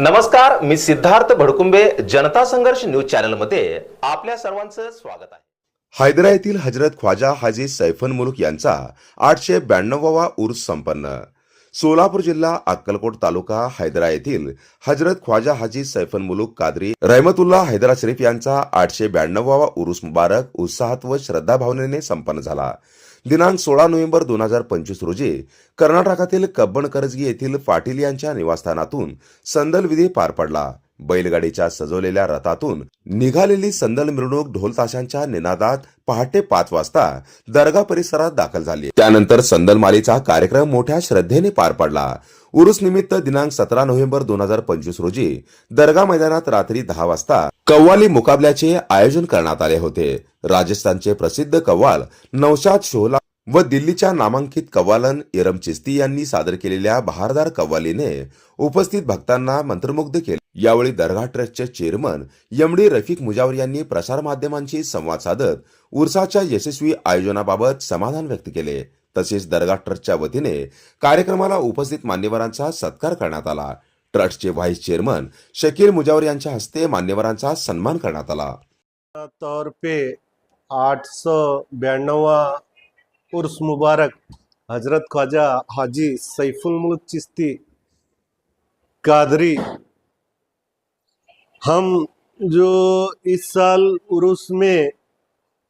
नमस्कार मी सिद्धार्थ भडकुंबे जनता संघर्ष न्यूज चॅनलमध्ये आपल्या सर्वांचं स्वागत आहे. हैदरा येथील हजरत ख्वाजा हाजी सैफन मुलुक यांचा आठशे ब्याण्णवावा उर्स संपन्न. सोलापूर जिल्हा अक्कलकोट तालुका हैदरा येथील हजरत ख्वाजा हाजी सैफन मुलूक कादरी रहमतुल्ला हैदरा शरीफ यांचा आठशे ब्याण्णवावा उरुस मुबारक उत्साहात व श्रद्धाभावनेने संपन्न झाला. दिनांक सोळा नोव्हेंबर दोन हजार पंचवीस रोजी कर्नाटकातील कब्बन करजगी येथील पाटील यांच्या निवासस्थानातून संदलविधी पार पडला. बैलगाडीच्या सजवलेल्या रथातून निघालेली संदल मिरवणूक ढोलताशांच्या निनादात पहाटे पाच वाजता दर्गा परिसरात दाखल झाली. त्यानंतर संदल मालीचा कार्यक्रम मोठ्या श्रद्धेने पार पडला. उरुस निमित्त दिनांक सतरा नोव्हेंबर दोन हजार पंचवीस रोजी दर्गा मैदानात रात्री दहा वाजता कव्वाली मुकाबल्याचे आयोजन करण्यात आले होते. राजस्थानचे प्रसिद्ध कव्वाल नौशाद शोहला व दिल्लीच्या नामांकित कव्वालन इरम चिस्ती यांनी सादर केलेल्या बहारदार कव्वालीने उपस्थित भक्तांना मंत्रमुग्ध केले. यावेळी दर्गा ट्रस्टचे चेअरमन यमडी रफिक मुजावर यांनी प्रसारमाध्यमांशी संवाद साधत उर्साच्या यशस्वी आयोजनाबाबत समाधान व्यक्त केले. तसेच दर्गा ट्रस्टच्या वतीने कार्यक्रमाला उपस्थित मान्यवरांचा सत्कार करण्यात आला. ट्रस्टचे व्हाईस चेअरमन शकील मुजावर यांच्या हस्ते मान्यवरांचा सन्मान करण्यात आला. तर्फे पे आठ स ब्याण्णव उर्स मुबारक, हज़रत ख्वाजा हाजी सैफुल मुल्क चिश्ती, कादरी। हम जो इस साल उर्स में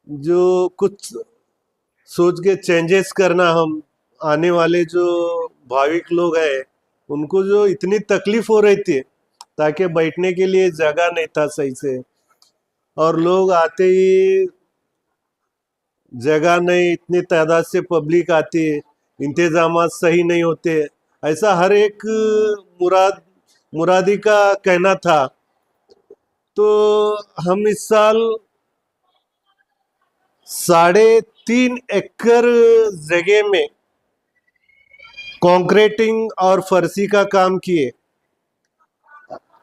जो कुछ सोच के चेंजेस करना हम, आने वाले जो भाविक लोग हैं, उनको जो इतनी तकलीफ़ हो रही थी, ताकि बैठने के लिए जगह नहीं था सही से। और लोग आते ही जगह नहीं, इतनी तादाद से पब्लिक आती है इंतज़ाम सही नहीं होते। ऐसा हर एक मुराद, मुरादी का कहना था। तो हम इस साल साढ़े तीन एकड़ जगह में कंक्रीटिंग और फर्सी का काम किए।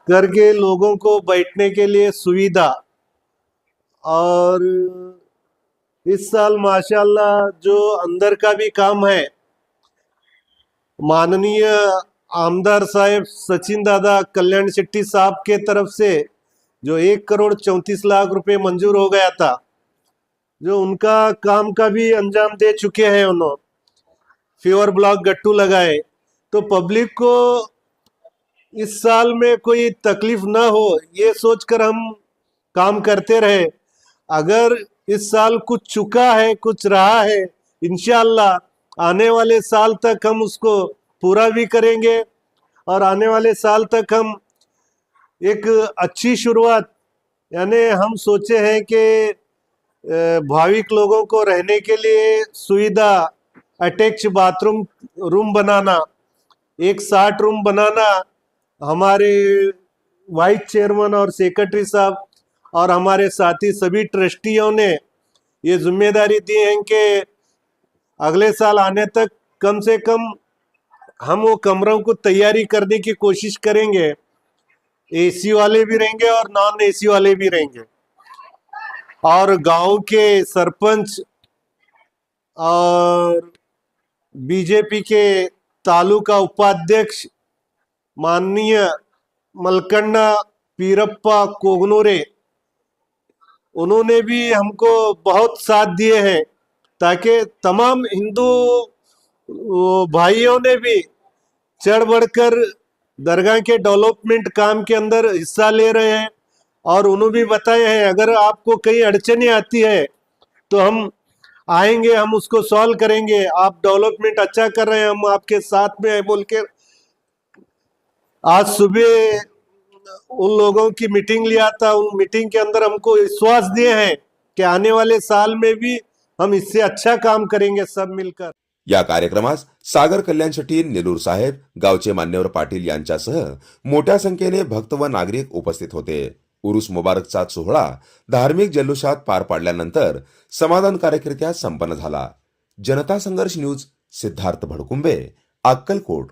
करके लोगों को बैठने के लिए सुविधा और इस साल माशाल्लाह जो अंदर का भी काम है, माननीय आमदार साहब सचिन दादा कल्याण शेट्टी साहब के तरफ़ से जो एक करोड़ चौंतीस लाख रुपए मंजूर हो गया था, जो उनका काम का भी अंजाम दे चुके हैं उन्होंने। फीवर ब्लॉक गट्टू लगाए तो पब्लिक को इस साल में कोई तकलीफ़ ना हो, ये सोचकर हम काम करते रहे। अगर इस साल कुछ चुका है, कुछ रहा है इनशाला आने वाले साल तक हम उसको पूरा भी करेंगे और आने वाले साल तक हम एक अच्छी शुरुआत, यानी हम सोचे हैं कि भाविक लोगों को रहने के लिए सुविधा, अटैच बाथरूम, रूम बनाना, एक साठ रूम बनाना, हमारे वाइस चेयरमैन और सेक्रेटरी साहब और हमारे साथी सभी ट्रस्टियों ने ये ज़िम्मेदारी दी है कि अगले साल आने तक कम से कम हम वो कमरों को तैयारी करने की कोशिश करेंगे। एसी वाले भी रहेंगे और नॉन एसी वाले भी रहेंगे। और गाँव के सरपंच और बीजेपी के तालुका उपाध्यक्ष माननीय मलकंडा पीरप्पा कोगनोरे उन्होंने भी हमको बहुत साथ दिए हैं, ताकि तमाम हिंदू भाइयों ने भी चढ़ बढ़कर दरगाह के डेवलपमेंट काम के अंदर हिस्सा ले रहे हैं और उन्होंने भी बताए हैं, अगर आपको कहीं अड़चने आती है तो हम आएँगे, हम उसको सॉल्व करेंगे। आप डेवलपमेंट अच्छा कर रहे हैं, हम आपके साथ में है, बोल के आज सुबह उन लोगों की मीटिंग लिया था उन मीटिंग के अंदर हमको विश्वास दिए हैं कि आने वाले साल में भी हम इससे अच्छा काम करेंगे सब मिलकर। या कार्यक्रमास सागर कल्याणसाठी नेलूर साहेब गावचे मान्यवर पाटील यांच्यासह मोठ्या संख्येने भक्त व नागरिक उपस्थित होते. उरुस मुबारकचा सोहळा धार्मिक जल्लोषात पार पाडल्यानंतर समाधानकारकरित्या संपन्न झाला. जनता संघर्ष न्यूज सिद्धार्थ भडकुंबे अक्कलकोट.